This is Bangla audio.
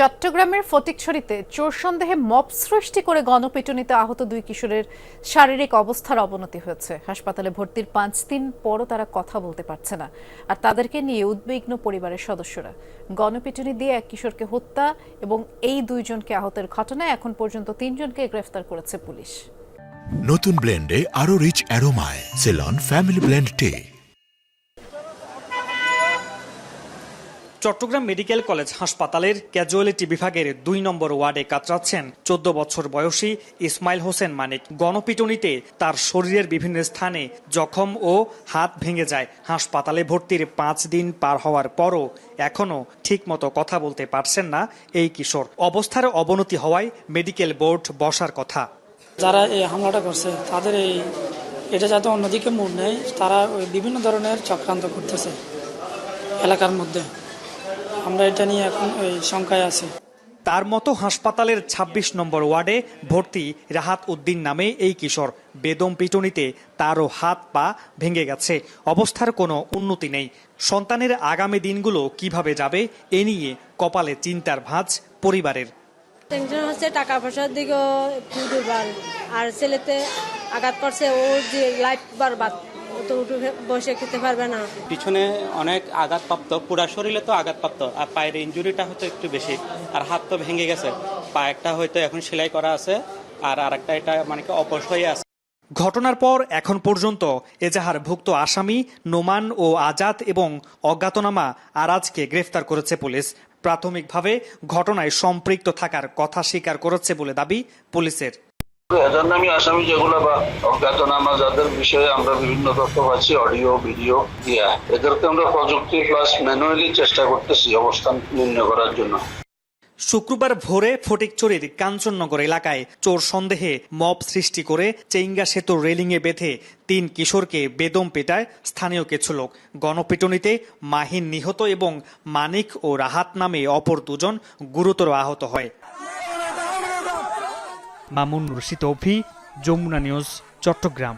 চট্টগ্রামের ফটিকছড়িতে চোর সন্দেহে মব সৃষ্টি করে গণপিটুনিতে আহত দুই কিশোরের শারীরিক অবস্থার অবনতি হয়েছে। হাসপাতালে ভর্তির পাঁচ দিন পরও তারা কথা বলতে পারছে না। আর তাদেরকে নিয়ে উদ্বিগ্ন পরিবারের সদস্যরা। গণপিটুনি দিয়ে এক কিশোরকে হত্যা এবং এই দুইজনকে আহতের ঘটনায় এখন পর্যন্ত তিনজনকে গ্রেফতার করেছে পুলিশ। নতুন ব্লেন্ডে আরও rich অ্যারোমায়। Ceylon family blend tea. Chattogram medical college হাসপাতালের ক্যাজুয়ালিটি বিভাগের দুই নম্বর ওয়ার্ডে কাতরাচ্ছেন চোদ্দ বছর বয়সী ইসমাইল হোসেন মানিক। গণপিটুনিতে তার শরীরের বিভিন্ন স্থানে জখম ও হাত ভেঙে যায়। হাসপাতালে ভর্তির পাঁচ দিন পার হওয়ার পরও এখনও ঠিকমতো কথা বলতে পারছেন না এই কিশোর। অবস্থার অবনতি হওয়ায় মেডিকেল বোর্ড বসার কথা। যারা এই হামলাটা করছে, তাদের এই এটা যাতে অন্যদিকে মুভ নেয়, তারা বিভিন্ন ধরনের চক্রান্ত করতেছে এলাকার মধ্যে। আমরা এটা নিয়ে এখন ওই শঙ্কায় আছি। তার মতো হাসপাতালের ২৬ নম্বর ওয়ার্ডে ভর্তি রাহাত উদ্দিন নামে এই কিশোর। বেদম পিটুনিতে তারও হাত পা ভেঙে গেছে। অবস্থার কোনো উন্নতি নেই। সন্তানের আগামী দিনগুলো কীভাবে যাবে এ নিয়ে কপালে চিন্তার ভাঁজ পরিবারের। টেনশন হচ্ছে টাকা পয়সার দিকেও দুর্বল আর ছেলেতে আঘাত করছে ও যে লাইফ বারবাদ। ও তো উঠে বসে খেতে পারবে না। পিছনে অনেক আঘাতপ্রাপ্ত পুরা শরীরে তো আঘাতপ্রাপ্ত আর পায়ের ইঞ্জুরিটা হয়তো একটু বেশি আর হাত তো ভেঙে গেছে। পা একটা হয়তো এখন সেলাই করা আছে আর আরেকটা এটা মানে কি অপস হয়ে আছে। ঘটনার পর এখন পর্যন্ত এজাহারভুক্ত আসামি নোমান ও আজাদ এবং অজ্ঞাতনামা আরাজকে গ্রেফতার করেছে পুলিশ। প্রাথমিকভাবে ঘটনায় সম্পৃক্ত থাকার কথা স্বীকার করেছে বলে দাবি পুলিশের। আসামি যেগুলো বা অজ্ঞাতনামা যাদের বিষয়ে আমরা বিভিন্ন তথ্য পাচ্ছি অডিও ভিডিও দিয়া এদেরকে আমরা প্রযুক্তি প্লাস ম্যানুয়ালি চেষ্টা করতেছি অবস্থান নির্ণয় করার জন্য। শুক্রবার ভোরে ফটিকচুরির কাঞ্চননগর এলাকায় চোর সন্দেহে মব সৃষ্টি করে চেঙ্গা সেতুর রেলিংয়ে বেঁধে তিন কিশোরকে বেদম পেটায় স্থানীয় কিছু লোক। গণপিটুনিতে মাহিন নিহত এবং মানিক ও রাহাত নামে অপর দুজন গুরুতর আহত হয়। মামুন রশিদ অভি যমুনা নিউজ চট্টগ্রাম।